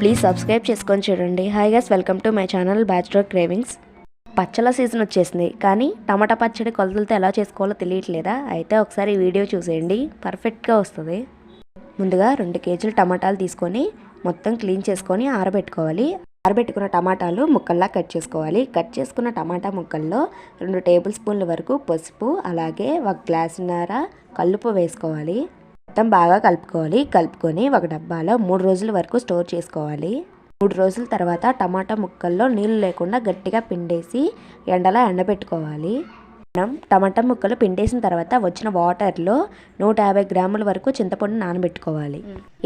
Please subscribe చేసుకొని చూడండి. Hi guys welcome to my channel bachelor cravings Pachchala season వచ్చేసింది కానీ టమాటా పచ్చడి కొలతలతో ఎలా చేసుకోవాలో తెలియట్లేదా? అయితే ఒకసారి వీడియో చూసేయండి పర్ఫెక్ట్గా వస్తుంది. ముందుగా రెండు కేజీలు టమాటాలు తీసుకొని మొత్తం క్లీన్ చేసుకొని ఆరబెట్టుకోవాలి. ఆరబెట్టుకున్న టమాటాలు ముక్కల్లా కట్ చేసుకోవాలి. కట్ చేసుకున్న టమాటా ముక్కల్లో రెండు టేబుల్ స్పూన్ల వరకు పసుపు అలాగే ఒక గ్లాసున్నర కల్లుపు వేసుకోవాలి. మొత్తం బాగా కలుపుకోవాలి. కలుపుకొని ఒక డబ్బాలో మూడు రోజుల వరకు స్టోర్ చేసుకోవాలి. మూడు రోజుల తర్వాత టమాటా ముక్కల్లో నీళ్ళు లేకుండా గట్టిగా పిండేసి ఎండలో ఎండబెట్టుకోవాలి. మనం టమాటా ముక్కలు పిండేసిన తర్వాత వచ్చిన వాటర్లో నూట యాభై గ్రాముల వరకు చింతపండు నానబెట్టుకోవాలి.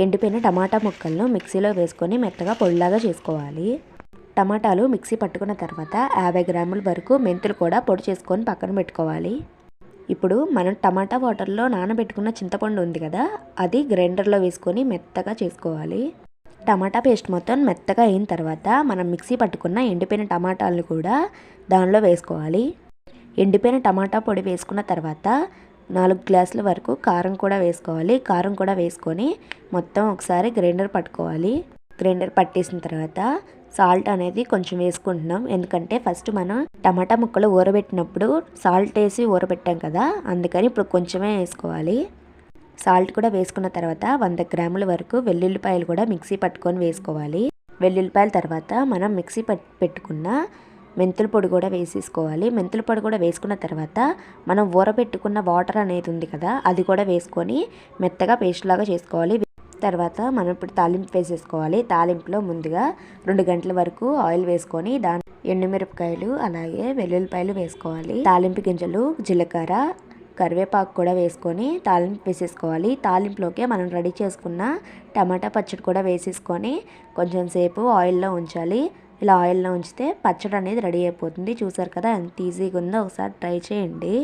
ఎండిపోయిన టమాటా ముక్కలను మిక్సీలో వేసుకొని మెత్తగా పొడిలాగా చేసుకోవాలి. టమాటాలు మిక్సీ పట్టుకున్న తర్వాత యాభై గ్రాముల వరకు మెంతులు కూడా పొడి చేసుకొని పక్కన పెట్టుకోవాలి. ఇప్పుడు మనం టమాటా వాటర్లో నానబెట్టుకున్న చింతపండు ఉంది కదా అది గ్రైండర్లో వేసుకొని మెత్తగా చేసుకోవాలి. టమాటా పేస్ట్ మొత్తం మెత్తగా అయిన తర్వాత మనం మిక్సీ పట్టుకున్న ఎండిపోయిన టమాటాలను కూడా దానిలో వేసుకోవాలి. ఎండిపోయిన టమాటా పొడి వేసుకున్న తర్వాత నాలుగు గ్లాసుల వరకు కారం కూడా వేసుకోవాలి. కారం కూడా వేసుకొని మొత్తం ఒకసారి గ్రైండర్ పట్టుకోవాలి. గ్రైండర్ పట్టేసిన తర్వాత సాల్ట్ అనేది కొంచెం వేసుకుంటున్నాం. ఎందుకంటే ఫస్ట్ మనం టమాటా ముక్కలు ఊరబెట్టినప్పుడు సాల్ట్ వేసి ఊరబెట్టాం కదా అందుకని ఇప్పుడు కొంచెమే వేసుకోవాలి. సాల్ట్ కూడా వేసుకున్న తర్వాత వంద గ్రాముల వరకు వెల్లుల్లిపాయలు కూడా మిక్సీ పట్టుకొని వేసుకోవాలి. వెల్లుల్లిపాయల తర్వాత మనం మిక్సీ పెట్టుకున్న మెంతుల పొడి కూడా వేసేసుకోవాలి. మెంతుల పొడి కూడా వేసుకున్న తర్వాత మనం ఊరబెట్టుకున్న వాటర్ అనేది ఉంది కదా అది కూడా వేసుకొని మెత్తగా పేస్ట్ లాగా చేసుకోవాలి. తర్వాత మనం ఇప్పుడు తాలింపు వేసేసుకోవాలి. తాలింపులో ముందుగా రెండు గంటల వరకు ఆయిల్ వేసుకొని దాని ఎండుమిరపకాయలు అలాగే వెల్లుల్లిపాయలు వేసుకోవాలి. తాలింపు గింజలు జీలకర్ర కరివేపాకు కూడా వేసుకొని తాలింపు వేసేసుకోవాలి. తాలింపులోకి మనం రెడీ చేసుకున్న టమాటా పచ్చడి కూడా వేసేసుకొని కొంచెం సేపు ఆయిల్లో ఉంచాలి. ఇలా ఆయిల్లో ఉంచితే పచ్చడి అనేది రెడీ అయిపోతుంది. చూసారు కదా ఎంత ఈజీగా ఉందో ఒకసారి ట్రై చేయండి.